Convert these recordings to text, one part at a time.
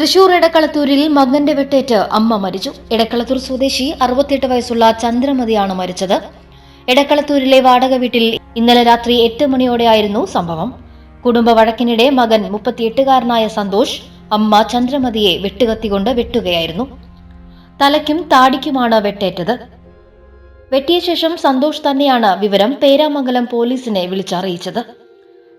തൃശൂർ എടക്കളത്തൂരിൽ മകന്റെ വെട്ടേറ്റ് അമ്മ മരിച്ചു. എടക്കളത്തൂർ സ്വദേശി അറുപത്തിയെട്ട് വയസ്സുള്ള ചന്ദ്രമതിയാണ് മരിച്ചത്. എടക്കളത്തൂരിലെ വാടക വീട്ടിൽ ഇന്നലെ രാത്രി എട്ട് മണിയോടെയായിരുന്നു സംഭവം. കുടുംബ വഴക്കിനിടെ മകൻ മുപ്പത്തിയെട്ടുകാരനായ സന്തോഷ് അമ്മ ചന്ദ്രമതിയെ വെട്ടുകത്തികൊണ്ട് വെട്ടുകയായിരുന്നു. തലയ്ക്കും താടിക്കുമാണ് വെട്ടേറ്റത്. വെട്ടിയ ശേഷം സന്തോഷ് തന്നെയാണ് വിവരം പേരാമംഗലം പോലീസിനെ വിളിച്ചറിയിച്ചത്.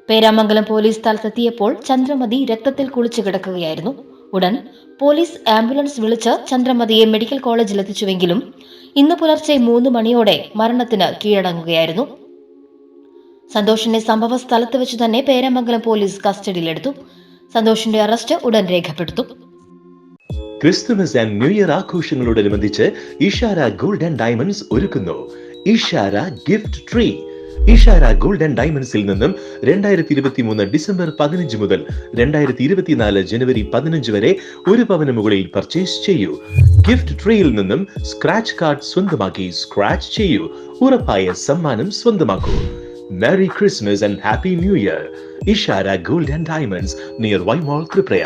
പേരാമംഗലം പോലീസ് സ്ഥലത്തെത്തിയപ്പോൾ ചന്ദ്രമതി രക്തത്തിൽ കുളിച്ചു കിടക്കുകയായിരുന്നു. ഉടൻ പോലീസ് ആംബുലൻസ് വിളിച്ച് ചന്ദ്രമതിയെ മെഡിക്കൽ കോളേജിൽ എത്തിച്ചുവെങ്കിലും ഇന്ന് പുലർച്ചെ മൂന്ന് മണിയോടെ മരണത്തിന് കീഴടങ്ങുകയായിരുന്നു. സന്തോഷിനെ സംഭവ സ്ഥലത്ത് വെച്ച് തന്നെ പേരമംഗലം പോലീസ് കസ്റ്റഡിയിലെടുത്തു. സന്തോഷിന്റെ അറസ്റ്റ് ഉടൻ രേഖപ്പെടുത്തും. ക്രിസ്തുമസ് ആൻഡ് ന്യൂ ഇയർ ആഘോഷങ്ങളോടനുബന്ധിച്ച് ഇഷാര ഗോൾഡ് ആൻഡ് ഡയമണ്ട്സ് ഒരുക്കുന്നു. Ishara gift tree. Ishara gold and ഡയമണ്ട്സിൽ നിന്നും രണ്ടായിരത്തി ഇരുപത്തി മൂന്ന് ഡിസംബർ പതിനഞ്ച് മുതൽ രണ്ടായിരത്തി ഇരുപത്തിനാല് ജനുവരി പതിനഞ്ച് വരെ ഒരു പവന് മുകളിൽ പർച്ചേസ് ചെയ്യൂ. ഗിഫ്റ്റ് ട്രീയിൽ നിന്നും സ്ക്രാച്ച് കാർഡ് സ്വന്തമാക്കി സ്ക്രാച്ച് ചെയ്യൂ. ഉറപ്പായ സമ്മാനം സ്വന്തമാക്കൂ. Merry Christmas and happy new year. Ishara gold and diamonds near Y Y mall Triprayar